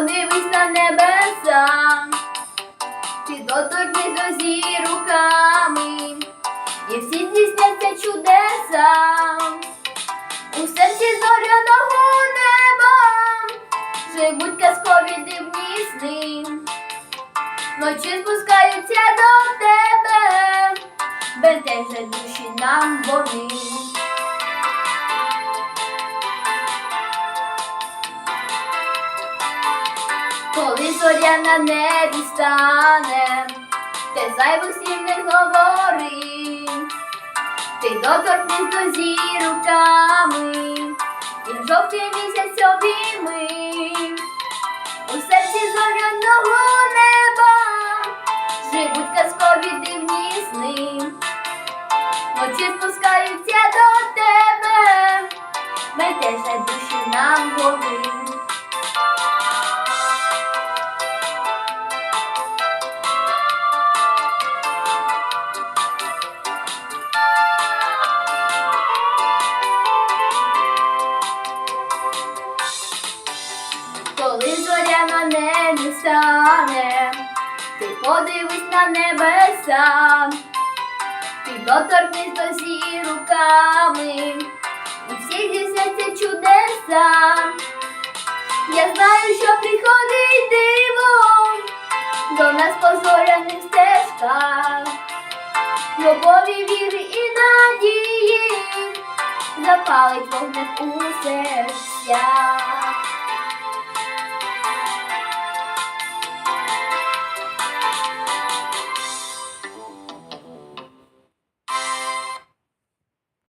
Подивись на небеса, ти доторкнись до зі руками, і всі здійсняться чудеса, у серці зоряного неба, живуть казкові дивні сни, ночі спускаються до тебе, бездежні душі нам вони. Коли зоря на небі стане, ти зайвих слів не говори, ти доторкнись до зі руками, і в жовтий місяць обійми, у серці зоряного неба живуть казкові дивні сни, ночі спускаються до тебе, метеже душі нам вони. Коли зоря на небі стане, ти подивись на небеса, ти доторкнись до зі руками, і всі здійсняться чудеса. Я знаю, що приходить диво до нас по зоряних стежках, любові, віри і надії запалить вогник у серцях.